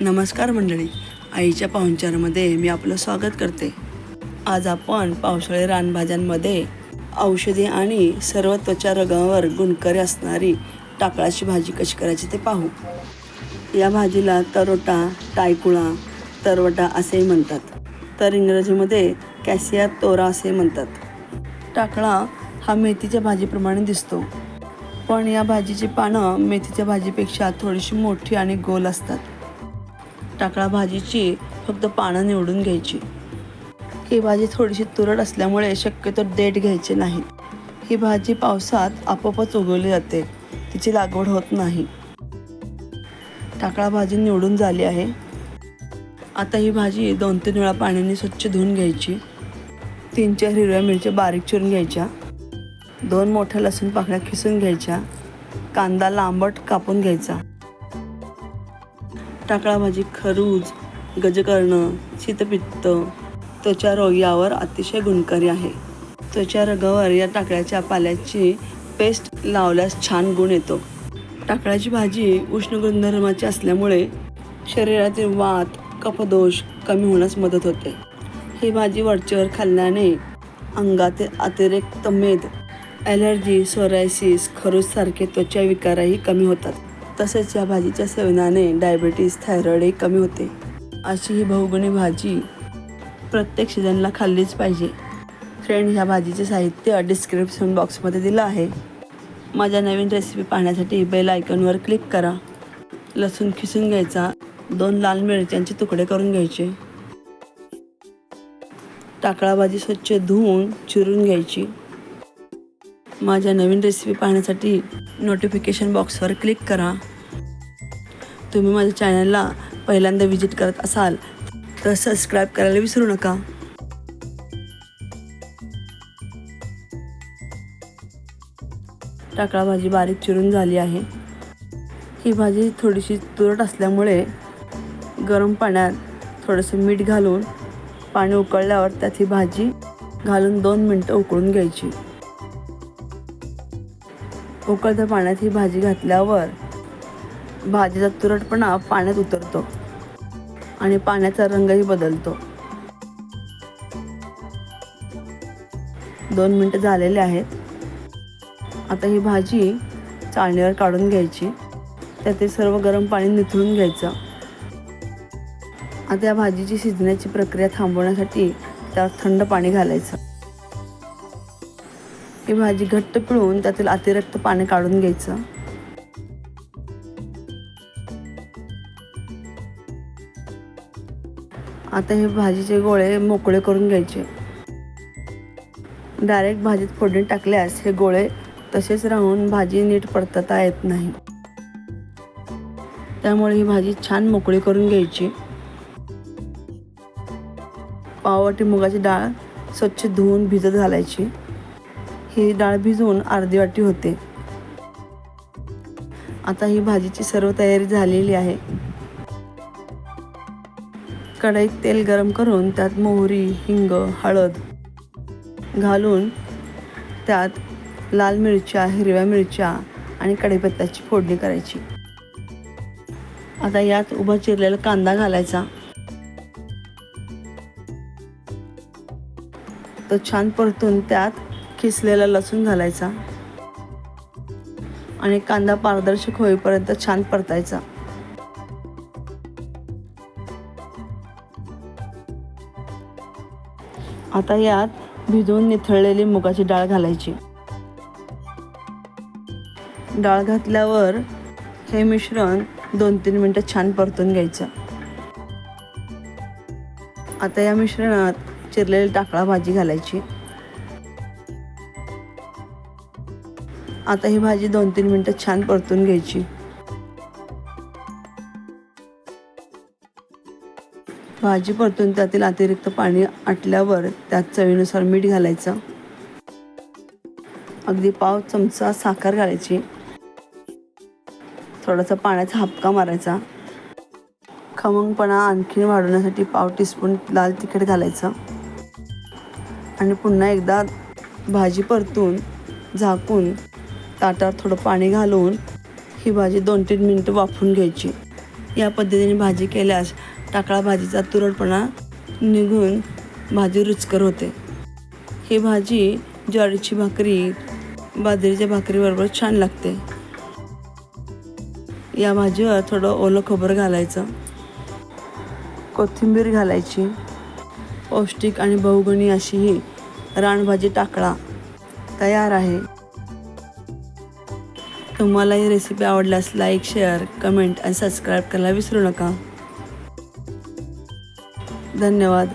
नमस्कार मंडळी. आईच्या पाहुणचारमध्ये मी आपलं स्वागत करते. आज आपण पावसाळी रानभाज्यांमध्ये औषधी आणि सर्व त्वचा रगावर गुणकारी असणारी टाकळाची भाजी कशी करायची ते पाहू. या भाजीला तरोटा टायकुळा तरवटा असेही म्हणतात. तर इंग्रजीमध्ये कॅसिया तोरा असे म्हणतात. टाकळा हा मेथीच्या भाजीप्रमाणे दिसतो. पण या भाजीची पानं मेथीच्या भाजीपेक्षा थोडीशी मोठी आणि गोल असतात. टाकळा भाजीची फक्त पानं निवडून घ्यायची. ही भाजी थोडीशी तुरट असल्यामुळे शक्यतो देठ घ्यायचे नाही. ही भाजी पावसात आपोआपच उगवली जाते. तिची लागवड होत नाही. टाकळा भाजी निवडून झाली आहे. आता ही भाजी दोन तीन वेळा पाण्याने स्वच्छ धुवून घ्यायची. तीन चार हिरव्या मिरच्या बारीक चिरून घ्यायच्या. दोन मोठ्या लसूण पाकळ्या खिसून घ्यायच्या. कांदा लांबट कापून घ्यायचा. टाकळा भाजी खरूज गजकर्ण शीतपित्त त्वचा रोग यावर अतिशय गुणकारी आहे. त्वचा रोगावर या टाकळ्याच्या पाल्याची पेस्ट लावल्यास छान गुण येतो. टाकळ्याची भाजी उष्ण गुणधर्माची असल्यामुळे शरीरातील वात कफदोष कमी होण्यास मदत होते. ही भाजी वरचेवर खाल्ल्याने अंगातील अतिरिक्त मेद ॲलर्जी सोरायसिस खरूजसारखे त्वचा विकारही कमी होतात. तसेच या भाजीच्या सेवनाने डायबिटीस थायरॉईडही कमी होते. अशी ही बहुगुणी भाजी प्रत्येक सीझनला खाल्लीच पाहिजे. फ्रेंड ह्या भाजीचे साहित्य डिस्क्रिप्शन बॉक्समध्ये दिलं आहे. माझ्या नवीन रेसिपी पाहण्यासाठी बेल आयकॉनवर क्लिक करा. लसूण खिसून घ्यायचा दोन लाल मिरच्यांचे तुकडे करून घ्यायचे. टाकळा भाजी स्वच्छ धुवून चिरून घ्यायची. माझ्या नवीन रेसिपी पाहण्यासाठी नोटिफिकेशन बॉक्सवर क्लिक करा. तुम्ही माझ्या चॅनलला पहिल्यांदा व्हिजिट करत असाल तर सबस्क्राईब करायला विसरू नका. टाकळा भाजी बारीक चिरून झाली आहे. ही भाजी थोडीशी तुरट असल्यामुळे गरम पाण्यात थोडंसं मीठ घालून पाणी उकळल्यावर त्यात ही भाजी घालून दोन मिनटं उकळून घ्यायची. उकळत्या पाण्यात ही भाजी घातल्यावर भाजीचा तुरटपणा पाण्यात उतरतो आणि पाण्याचा रंगही बदलतो. दोन मिनटं झालेले आहेत. आता ही भाजी चाळणीवर काढून घ्यायची. त्यातील सर्व गरम पाणी निथळून घ्यायचं. आता या भाजीची शिजण्याची प्रक्रिया थांबवण्यासाठी त्यात थंड पाणी घालायचं. ही भाजी घट्ट पिळून त्यातील अतिरिक्त पाणी काढून घ्यायचं. आता हे भाजीचे गोळे मोकळे करून घ्यायचे. डायरेक्ट भाजीत फोडणी टाकल्यास हे गोळे तसेच राहून भाजी नीट पडताता येत नाही. त्यामुळे ही भाजी छान मोकळी करून घ्यायची. पाववाटी मुगाची डाळ स्वच्छ धुवून भिजत घालायची. ही डाळ भिजवून अर्धी वाटी होते. आता ही भाजीची सर्व तयारी झालेली आहे. कढईत तेल गरम करून त्यात मोहरी हिंग हळद घालून त्यात लाल मिरच्या हिरव्या मिरच्या आणि कढीपत्त्याची फोडणी करायची. आता यात उभा चिरलेला कांदा घालायचा. तो छान परतून त्यात खिसलेला लसूण घालायचा आणि कांदा पारदर्शक होईपर्यंत छान परतायचा. आता यात भिजवून निथळलेली मुगाची डाळ घालायची. डाळ घातल्यावर हे मिश्रण दोन तीन मिनटं छान परतून घ्यायचं. आता या मिश्रणात चिरलेली टाकळा भाजी घालायची. आता ही भाजी दोन तीन मिनटं छान परतून घ्यायची. भाजी परतून त्यातील अतिरिक्त पाणी आटल्यावर त्यात चवीनुसार मीठ घालायचं. अगदी पाव चमचा साखर घालायची. थोडासा पाण्याचा हापका मारायचा. खमंगपणा आणखीन वाढवण्यासाठी पाव टीस्पून लाल तिखट घालायचं. आणि पुन्हा एकदा भाजी परतून झाकून ताटात थोडं पाणी घालून ही भाजी दोन तीन मिनटं वाफून घ्यायची. या पद्धतीने भाजी केल्यास टाकळा भाजीचा तुरडपणा निघून भाजी रुचकर होते. ही भाजी ज्वारीची भाकरी बाजरीच्या भाकरीबरोबर छान लागते. या भाजीवर थोडं ओलं खोबरं घालायचं. कोथिंबीर घालायची. पौष्टिक आणि बहुगुणी अशी ही रानभाजी टाकळा तयार आहे. तुम्हाला ही रेसिपी आवडल्यास लाईक शेअर कमेंट आणि सबस्क्राईब करायला विसरू नका. धन्यवाद.